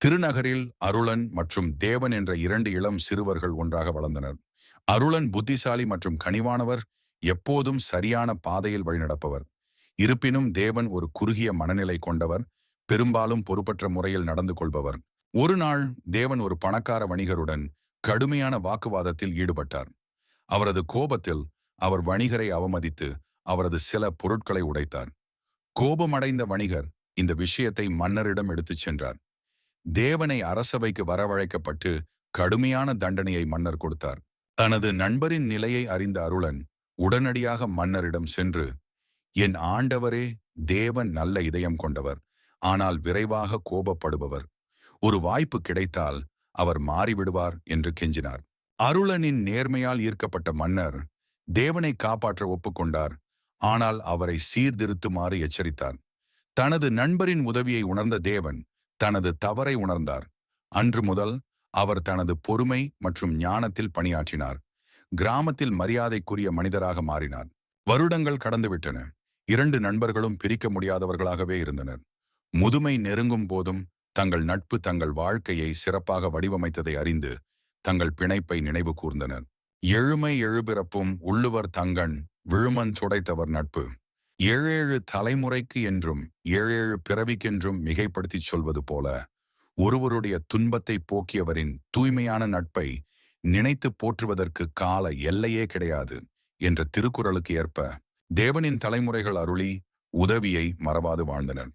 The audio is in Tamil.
திருநகரில் அருளன் மற்றும் தேவன் என்ற இரண்டு இளம் சிறுவர்கள் ஒன்றாக வளர்ந்தனர். அருளன் புத்திசாலி மற்றும் கனிவானவர் எப்போதும் சரியான பாதையில் வழிநடப்பவர். இருப்பினும் தேவன் ஒரு குறுகிய மனநிலை கொண்டவர் பெரும்பாலும் பொறுப்பற்ற முறையில் நடந்து கொள்பவர். ஒரு நாள் தேவன் ஒரு பணக்கார வணிகருடன் கடுமையான வாக்குவாதத்தில் ஈடுபட்டார். அவரது கோபத்தில் அவர் வணிகரை அவமதித்து அவரது சில பொருட்களை உடைத்தார். கோபமடைந்த வணிகர் இந்த விஷயத்தை மன்னரிடம் எடுத்துச் சென்றார். தேவனை அரசவைக்கு வரவழைக்கப்பட்டு கடுமையான தண்டனையை மன்னர் கொடுத்தார். தனது நண்பரின் நிலையை அறிந்த அருளன் உடனடியாக மன்னரிடம் சென்று என் ஆண்டவரே தேவன் நல்ல இதயம் கொண்டவர் ஆனால் விரைவாக கோபப்படுபவர். ஒரு வாய்ப்பு கிடைத்தால் அவர் மாறிவிடுவார் என்று கெஞ்சினார். அருளனின் நேர்மையால் ஈர்க்கப்பட்ட மன்னர் தேவனை காப்பாற்ற ஒப்புக்கொண்டார் ஆனால் அவரை சீர்திருத்துமாறு எச்சரித்தார். தனது நண்பரின் உதவியை உணர்ந்த தேவன் தனது தவறை உணர்ந்தார். அன்று முதல் அவர் தனது பொறுமை மற்றும் ஞானத்தில் பணியாற்றினார். கிராமத்தில் மரியாதைக்குரிய மனிதராக மாறினார். வருடங்கள் கடந்துவிட்டன. இரண்டு நண்பர்களும் பிரிக்க முடியாதவர்களாகவே இருந்தனர். முதுமை நெருங்கும் போதும் தங்கள் நட்பு தங்கள் வாழ்க்கையை சிறப்பாக வடிவமைத்ததை அறிந்து தங்கள் பிணைப்பை நினைவு கூர்ந்தனர். எழுமை எழுபிறப்பும் உள்ளுவர் தங்கன் விழுமன் துடைத்தவர் நட்பு. ஏழேழு தலைமுறைக்கு என்றும் ஏழேழு பிறவிக்கென்றும் மிகைப்படுத்திச் சொல்வது போல ஒருவருடைய துன்பத்தை போக்கியவரின் தூய்மையான நட்பை நினைத்து போற்றுவதற்கு கால எல்லையே கிடையாது என்ற திருக்குறளுக்கு ஏற்ப தேவனின் தலைமுறைகள் அருளி உதவியை மறவாது வாழ்ந்தனர்.